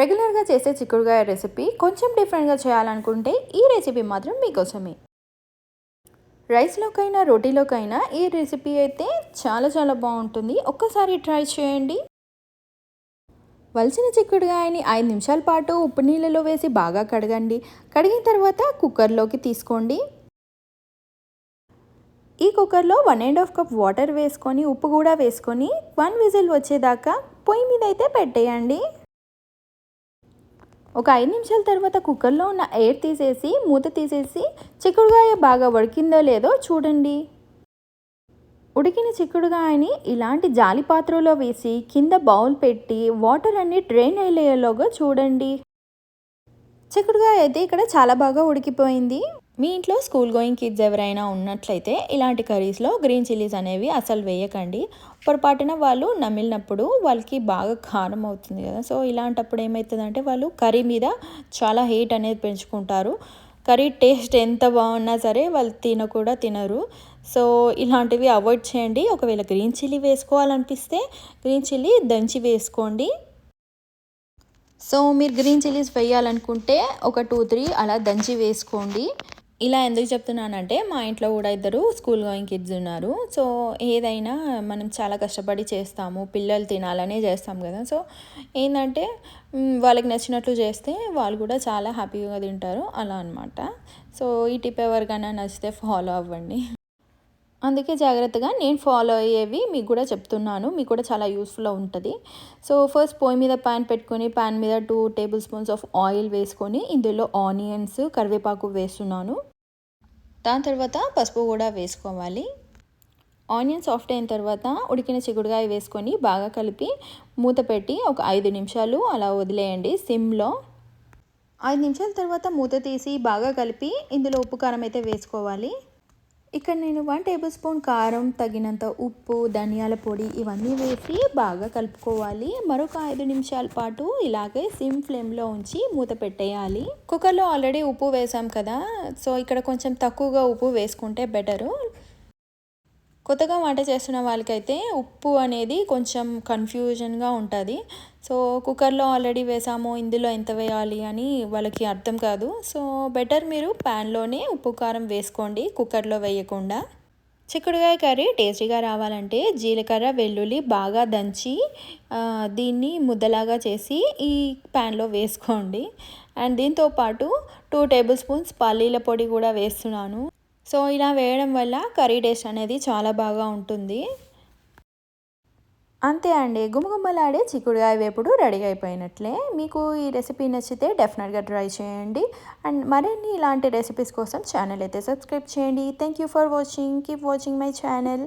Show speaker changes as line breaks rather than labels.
రెగ్యులర్గా చేసే చిక్కుడుగాయ రెసిపీ కొంచెం డిఫరెంట్గా చేయాలనుకుంటే ఈ రెసిపీ మాత్రం మీకోసమే. రైస్లోకైనా రోటీలోకైనా ఈ రెసిపీ అయితే చాలా చాలా బాగుంటుంది. ఒక్కసారి ట్రై చేయండి. వలసిన చిక్కుడుగాయని ఐదు నిమిషాల పాటు ఉప్పు నీళ్ళలో వేసి బాగా కడగండి. కడిగిన తర్వాత కుక్కర్లోకి తీసుకోండి. ఈ కుక్కర్లో one and half cup water వేసుకొని ఉప్పు కూడా వేసుకొని వన్ విజిల్ వచ్చేదాకా పొయ్యి మీద అయితే పెట్టేయండి. ఒక ఐదు నిమిషాల తర్వాత కుక్కర్లో ఉన్న ఎయిర్ తీసేసి మూత తీసేసి చిక్కుడుగాయ బాగా ఉడికిందో లేదో చూడండి. ఉడికిన చిక్కుడుగాయని ఇలాంటి జాలి పాత్రలో వేసి కింద బౌల్ పెట్టి వాటర్ అన్ని డ్రైన్ అయ్యేలోగా చూడండి. చిక్కుడుగాయ అయితే ఇక్కడ చాలా బాగా ఉడికిపోయింది. మీ ఇంట్లో స్కూల్ గోయింగ్ కిడ్స్ ఎవరైనా ఉన్నట్లయితే ఇలాంటి కర్రీస్లో గ్రీన్ చిల్లీస్ అనేవి అసలు వేయకండి. పొరపాటున వాళ్ళు నమిలినప్పుడు వాళ్ళకి బాగా కారం అవుతుంది కదా. సో ఇలాంటప్పుడు ఏమవుతుందంటే వాళ్ళు కర్రీ మీద చాలా హీట్ అనేది పెంచుకుంటారు. కర్రీ టేస్ట్ ఎంత బాగున్నా సరే వాళ్ళు తిన కూడా తినరు. సో ఇలాంటివి అవాయిడ్ చేయండి. ఒకవేళ గ్రీన్ చిల్లీ వేసుకోవాలనిపిస్తే గ్రీన్ చిల్లీ దంచి వేసుకోండి. సో మీరు గ్రీన్ చిల్లీస్ వేయాలనుకుంటే ఒక టూ త్రీ అలా దంచి వేసుకోండి. ఇలా ఎందుకు చెప్తున్నానంటే మా ఇంట్లో కూడా ఇద్దరు స్కూల్ గోయింగ్ కిడ్స్ ఉన్నారు. సో ఏదైనా మనం చాలా కష్టపడి చేస్తాము పిల్లలు తినాలనే చేస్తాం కదా. సో ఏంటంటే వాళ్ళకి నచ్చినట్లు చేస్తే వాళ్ళు కూడా చాలా హ్యాపీగా తింటారు. అలా అనమాట సో ఈ టిప్ ఎవరికైనా నచ్చితే ఫాలో అవ్వండి. అందుకే జాగ్రత్తగా నేను ఫాలో అయ్యేవి మీకు కూడా చెప్తున్నాను. మీకు కూడా చాలా యూస్ఫుల్ ఉంటుంది. సో ఫస్ట్ పొయ్యి మీద ప్యాన్ పెట్టుకొని ప్యాన్ మీద two table spoons of oil వేసుకొని ఇందులో ఆనియన్స్ కరివేపాకు వేస్తున్నాను. దాని తర్వాత పసుపు కూడా వేసుకోవాలి. ఆనియన్ సాఫ్ట్ అయిన తర్వాత ఉడికిన చిగుడుగాయ వేసుకొని బాగా కలిపి మూత పెట్టి ఒక ఐదు నిమిషాలు అలా వదిలేయండి సిమ్లో. ఐదు నిమిషాల తర్వాత మూత తీసి బాగా కలిపి ఇందులో ఉప్పు కారం అయితే వేసుకోవాలి. ఇక్కడ నేను వన్ టేబుల్ స్పూన్ కారం తగినంత ఉప్పు ధనియాల పొడి ఇవన్నీ వేసి బాగా కలుపుకోవాలి. మరొక ఐదు నిమిషాల పాటు ఇలాగే సిమ్ ఫ్లేమ్లో ఉంచి మూత పెట్టేయాలి. కుక్కర్లో ఆల్రెడీ ఉప్పు వేసాం కదా సో ఇక్కడ కొంచెం తక్కువగా ఉప్పు వేసుకుంటే బెటరు. కొత్తగా వంట చేస్తున్న వాళ్ళకైతే ఉప్పు అనేది కొంచెం కన్ఫ్యూజన్గా ఉంటుంది. సో కుక్కర్లో ఆల్రెడీ వేసాము ఇందులో ఎంత వేయాలి అని వాళ్ళకి అర్థం కాదు. సో బెటర్ మీరు ప్యాన్లోనే ఉప్పు కారం వేసుకోండి కుక్కర్లో వేయకుండా. చిక్కుడుగాయ కర్రీ టేస్టీగా రావాలంటే జీలకర్ర వెల్లుల్లి బాగా దంచి దీన్ని ముద్దలాగా చేసి ఈ ప్యాన్లో వేసుకోండి. అండ్ దీంతోపాటు టూ టేబుల్ స్పూన్స్ పల్లీల పొడి కూడా వేస్తున్నాను. సో ఇలా వేయడం వల్ల కర్రీ టేస్ట్ అనేది చాలా బాగా ఉంటుంది. అంతే అండి. గుమగుమలాడే చిక్కుడుగాయ వేపుడు రెడీ అయిపోయినట్లే. మీకు ఈ రెసిపీ నచ్చితే డెఫినెట్గా ట్రై చేయండి. అండ్ మరిన్ని ఇలాంటి రెసిపీస్ కోసం ఛానల్ అయితే సబ్స్క్రైబ్ చేయండి. Thank you for watching. Keep watching my channel.